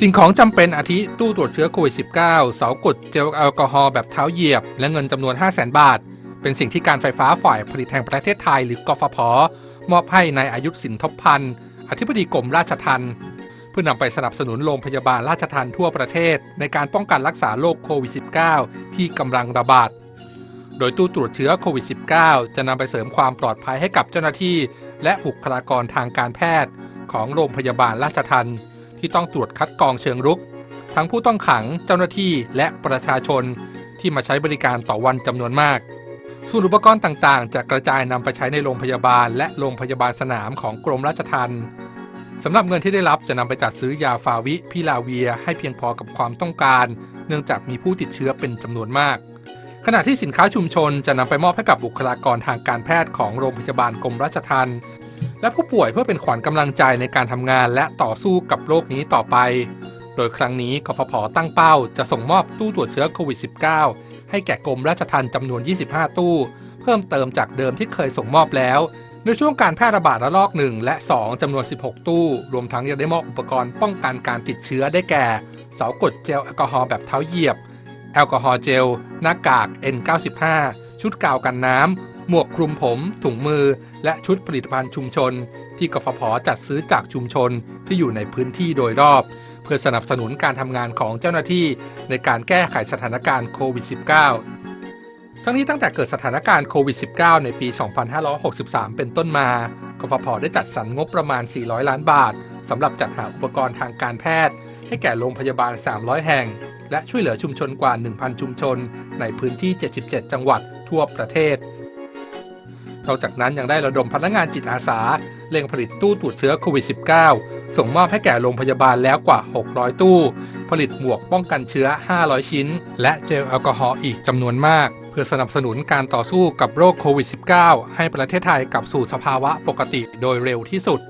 สิ่งของจำเป็นอาทิตู้ตรวจเชื้อโควิด -19 เสากดเจลแอลกอฮอล์แบบเท้าเหยียบ และเงินจำนวน 5 0 0 0 0 0บาท เป็นสิ่งที่การไฟฟ้าฝ่ายผลิตแห่งประเทศไทยหรือกฟผ มอบให้ในายอายุสินทบพันธ์อธิบดีกรมราชทัณฑ์เพื่อนำไปสนับสนุนโรงพยาบาลราชทัณฑ์ทั่วประเทศ ในการป้องกันรักษาโรคโควิด -19 ที่กำลังระบาด โดยตู้ตรวจเชื้อโควิด -19 จะนำไปเสริมความปลอดภัยให้กับเจ้าหน้าที่ และบุคลากรทางการแพทย์ ของโรงพยาบาลราชทัณฑ์ ที่ต้องตรวจคัดกรองเชิงรุก ทั้งผู้ต้องขังเจ้าหน้าที่และประชาชนที่มาใช้บริการต่อวันจำนวนมากส่วนอุปกรณ์ต่างๆ จะกระจายนำไปใช้ในโรงพยาบาล และโรงพยาบาลสนามของกรมราชทัณฑ์สำหรับเงินที่ได้รับจะนำไปจัดซื้อยาฟาวิพิลาเวียให้เพียงพอกับความต้องการ เนื่องจากมีผู้ติดเชื้อเป็นจำนวนมาก ขณะที่สินค้าชุมชนจะนำไปมอบให้กับบุคลากรทางการแพทย์ของโรงพยาบาลกรมราชทัณฑ์ และผู้ป่วยเพื่อเป็นขวัญกำลังใจในการทำงานและต่อสู้กับโรคนี้ต่อไป โดยครั้งนี้กฟผตั้งเป้าจะส่งมอบตู้ตรวจเชื้อโควิด -19 ให้แก่กรมราชทัณฑ์จำนวน 25 ตู้ เพิ่มเติมจากเดิมที่เคยส่งมอบแล้วในช่วงการแพร่ระบาดระลอก 1 และ 2 จำนวน 16 ตู้ รวมทั้งยังได้มอบอุปกรณ์ป้องกันการติดเชื้อได้แก่ เสากดเจลแอลกอฮอล์แบบเท้าเหยียบ แอลกอฮอล์เจล หน้ากาก N95 ชุดกาวกันน้ำ หมวกคลุมผม ถุงมือ และชุดผลิตภัณฑ์ชุมชน ที่กฟผจัดซื้อจากชุมชนที่อยู่ในพื้นที่โดยรอบ เพื่อสนับสนุนการทำงานของเจ้าหน้าที่ในการแก้ไขสถานการณ์โควิด -19 ทั้งนี้ตั้งแต่เกิดสถานการณ์โควิด -19 ในปี 2563 เป็นต้นมากฟผได้จัดสรรงบประมาณ 400 ล้านบาทสำหรับจัดหาอุปกรณ์ทางการแพทย์ ให้แก่โรงพยาบาล 300 แห่ง และช่วยเหลือชุมชนกว่า 1,000 ชุมชน ในพื้นที่ 77 จังหวัดทั่วประเทศ นอกจากนั้นยังได้ระดมพนักงานจิตอาสาเร่งผลิตตู้ตรวจเชื้อโควิด -19 ส่งมอบให้แก่โรงพยาบาลแล้วกว่า 600 ตู้ ผลิตหมวกป้องกันเชื้อ 500 ชิ้น และเจลแอลกอฮอล์อีกจำนวนมาก เพื่อสนับสนุนการต่อสู้กับโรคโควิด -19 ให้ประเทศไทยกลับสู่สภาวะปกติโดยเร็วที่สุด